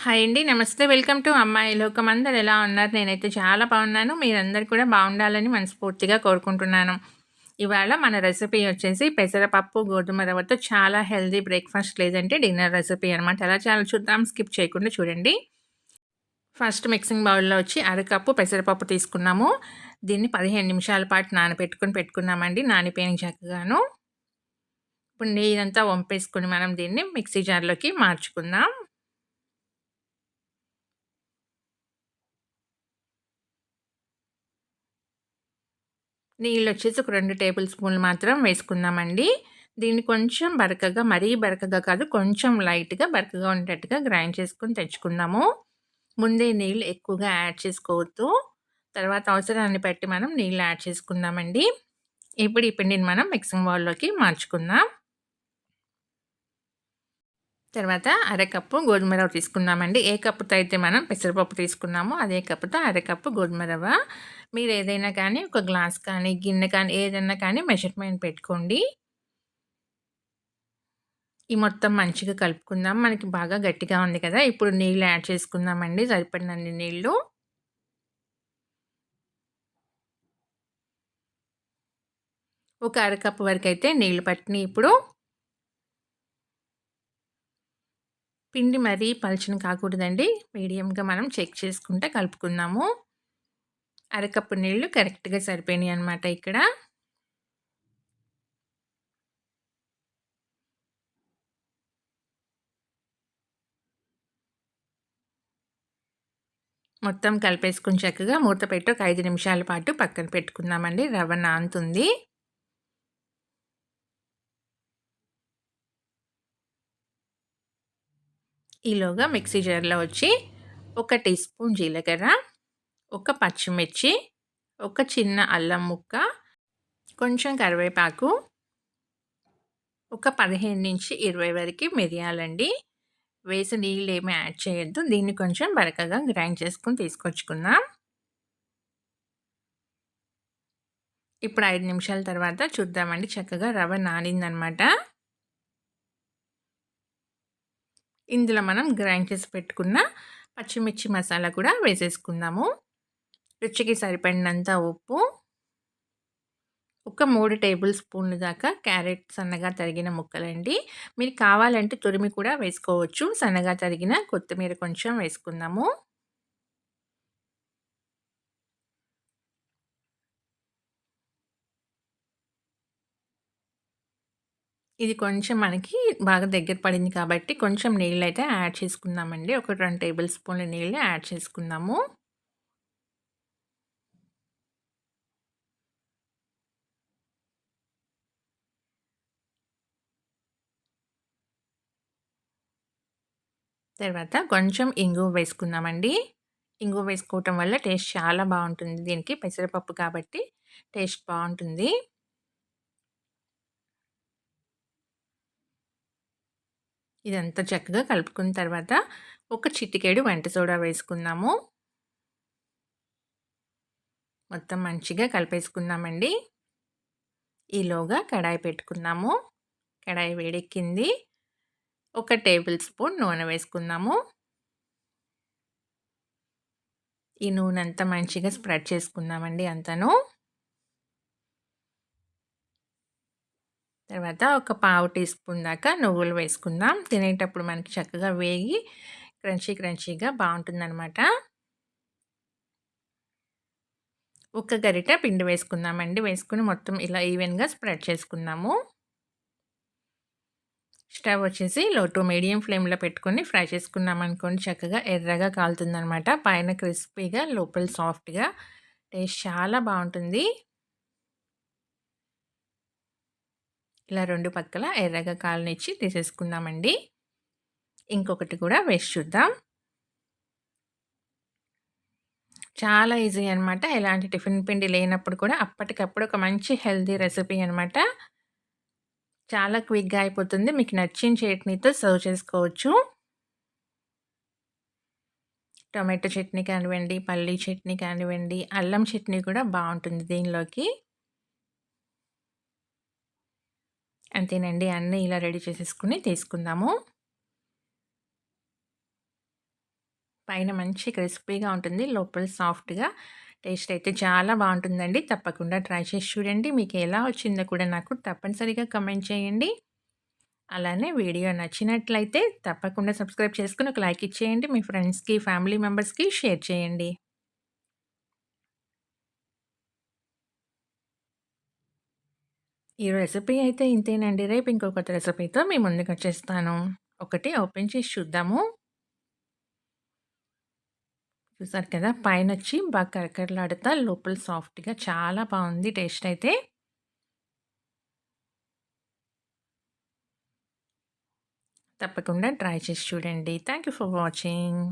Hi అండి. నమస్తే. Welcome to అమ్మాయి లోకం. అందరు ఎలా ఉన్నారు? నేనైతే చాలా బాగున్నాను. మీరందరు కూడా బాగుండాలని మనస్ఫూర్తిగా కోరుకుంటున్నాను. ఇవాళ మన రెసిపీ వచ్చేసి పెసరపప్పు, గోధుమ రవ్వతో చాలా హెల్దీ బ్రేక్‌ఫాస్ట్ లేదంటే డిన్నర్ రెసిపీ అనమాట. ఎలా చాలా చూద్దాం. స్కిప్ చేయకుండా చూడండి. ఫస్ట్ మిక్సింగ్ బౌల్‌లో వచ్చి అరకప్పు పెసరపప్పు తీసుకున్నాము. దీన్ని 15 నిమిషాల పాటు నానబెట్టుకొని పెట్టుకున్నామండి. నానిపోయిన చక్కగాను. ఇప్పుడు నీదంతా వంపేసుకుని మనం దీన్ని మిక్సీ జార్‌లోకి మార్చుకుందాం. నీళ్ళు వచ్చేసి ఒక రెండు టేబుల్ స్పూన్లు మాత్రం వేసుకుందామండి. దీన్ని కొంచెం బరకగా మరీ బరకగా కాదు కొంచెం లైట్‌గా బరకగా ఉండేటట్టుగా గ్రైండ్ చేసుకొని తెచ్చుకుందాము. ముందే నీళ్ళు ఎక్కువగా యాడ్ చేసుకోవద్దు. తర్వాత అవసరాన్ని బట్టి మనం నీళ్ళు యాడ్ చేసుకుందామండి. ఇప్పుడు ఈ పిండిని మనం మిక్సింగ్ బౌల్‌లోకి మార్చుకుందాం. తర్వాత అరకప్పు గోధుమ రవ్వ తీసుకున్నామండి ఏ కప్పుతో అయితే మనం పెసరపప్పు తీసుకున్నామో అదే కప్పుతో అరకప్పు గోధుమ రవ్వ. మీరు ఏదైనా కానీ ఒక గ్లాస్ కానీ, గిన్నె కానీ ఏదైనా కానీ మెజర్‌మెంట్ పెట్టుకోండి. ఈ మొత్తం మంచిగా కలుపుకుందాం. మనకి బాగా గట్టిగా ఉంది కదా! ఇప్పుడు నీళ్ళు యాడ్ చేసుకుందామండి సరిపడినన్ని నీళ్ళు. ఒక అరకప్పు అయితే నీళ్ళు పట్టినాయి ఇప్పుడు. పిండి మరీ పలుచన కాకూడదండి. మీడియంగా మనం చెక్ చేసుకుంటే కలుపుకుందాము. అరకప్పు నీళ్ళు కరెక్ట్‌గా సరిపోయినాయి అనమాట ఇక్కడ. మొత్తం కలిపేసుకుని చక్కగా మూత పెట్టి ఒక ఐదు నిమిషాల పాటు పక్కన పెట్టుకుందామండి. రవ్వ నాంతుంది ఈలోగా మిక్సీ జార్‌లో వచ్చి ఒక టీ స్పూన్ జీలకర్ర, ఒక పచ్చిమిర్చి, ఒక చిన్న అల్లం ముక్క, కొంచెం కరివేపాకు, ఒక 15-20 వరకి మిరియాలండి. వేసి నీళ్ళు ఏమి యాడ్ చేయొద్దు. దీన్ని కొంచెం బరకగా గ్రైండ్ చేసుకొని తీసుకొచ్చుకుందాం. ఇప్పుడు ఐదు నిమిషాల తర్వాత చూద్దామండి. చక్కగా రవ్వ నానిందనమాట. ఇందులో మనం గ్రైండ్ చేసి పెట్టుకున్న పచ్చిమిర్చి మసాలా కూడా వేసేసుకుందాము. రుచికి సరిపడినంత ఉప్పు. ఒక మూడు టేబుల్ స్పూన్లు దాకా క్యారెట్ సన్నగా తరిగిన ముక్కలండి. మీరు కావాలంటే తురిమి కూడా వేసుకోవచ్చు. సన్నగా తరిగిన కొత్తిమీర కొంచెం వేసుకుందాము. ఇది కొంచెం మనకి బాగా దగ్గర పడింది కాబట్టి కొంచెం నీళ్ళు అయితే యాడ్ చేసుకుందామండి. ఒక రెండు టేబుల్ స్పూన్ల నీళ్ళు యాడ్ చేసుకుందాము. తర్వాత కొంచెం ఇంగువ వేసుకుందామండి. ఇంగువ వేసుకోవటం వల్ల టేస్ట్ చాలా బాగుంటుంది దీనికి. పెసరపప్పు కాబట్టి టేస్ట్ బాగుంటుంది ఇదంతా చక్కగా కలుపుకున్న తర్వాత ఒక చిటికేడు వంట సోడా వేసుకుందాము. మొత్తం మంచిగా కలిపేసుకుందామండి. ఈలోగా కడాయి పెట్టుకుందాము. కడాయి వేడెక్కింది. ఒక టేబుల్ స్పూన్ నూనె వేసుకుందాము. ఈ నూనె అంతా మంచిగా స్ప్రెడ్ చేసుకుందామండి అంతను తర్వాత ఒక పావు టీ స్పూన్ దాకా నువ్వులు వేసుకుందాం. తినేటప్పుడు మనకి చక్కగా వేగి క్రంచీ క్రంచీగా బాగుంటుందన్నమాట ఒక గరిటె పిండి వేసుకుందామండి. వేసుకుని మొత్తం ఇలా ఈవెన్‌గా స్ప్రెడ్ చేసుకుందాము. స్టవ్ వచ్చేసి లో టు మీడియం ఫ్లేమ్‌లో పెట్టుకొని ఫ్రై చేసుకున్నామనుకోండి చక్కగా ఎర్రగా కాలుతుందనమాట. పైన క్రిస్పీగా లోపల సాఫ్ట్‌గా టేస్ట్ చాలా బాగుంటుంది ఇలా రెండు పక్కల ఎర్రగా కాలనిచ్చి తీసేసుకుందామండి. ఇంకొకటి కూడా వేసి చూద్దాం. చాలా ఈజీ అనమాట. ఎలాంటి టిఫిన్ పిండి లేనప్పుడు కూడా అప్పటికప్పుడు ఒక మంచి హెల్దీ రెసిపీ అనమాట. చాలా క్విక్‌గా అయిపోతుంది. మీకు నచ్చిన చట్నీతో సర్వ్ చేసుకోవచ్చు. టొమాటో చట్నీ కానివ్వండి, పల్లీ చట్నీ కానివ్వండి, అల్లం చట్నీ కూడా బాగుంటుంది దీనిలోకి. అంతేనండి. అన్నీ ఇలా రెడీ చేసేసుకుని తీసుకుందాము. పైన మంచి క్రిస్పీగా ఉంటుంది. లోపల సాఫ్ట్‌గా టేస్ట్ అయితే చాలా బాగుంటుందండి తప్పకుండా ట్రై చేసి చూడండి. మీకు ఎలా వచ్చిందో కూడా నాకు తప్పనిసరిగా కమెంట్ చేయండి. అలానే వీడియో నచ్చినట్లయితే తప్పకుండా సబ్స్క్రైబ్ చేసుకొని ఒక లైక్ ఇచ్చేయండి. మీ ఫ్రెండ్స్‌కి, ఫ్యామిలీ మెంబర్స్‌కి షేర్ చేయండి. ఈ రెసిపీ అయితే ఇంతేనండి. రేపు ఇంకొక రెసిపీతో మీ ముందుకొచ్చేస్తాను. ఒకటి ఓపెన్ చేసి చూద్దాము. చూసారు కదా! పైన వచ్చి బాగా కరకరలాడుతా లోపల సాఫ్ట్‌గా చాలా బాగుంది టేస్ట్ అయితే. తప్పకుండా ట్రై చేసి చూడండి. Thank you for watching.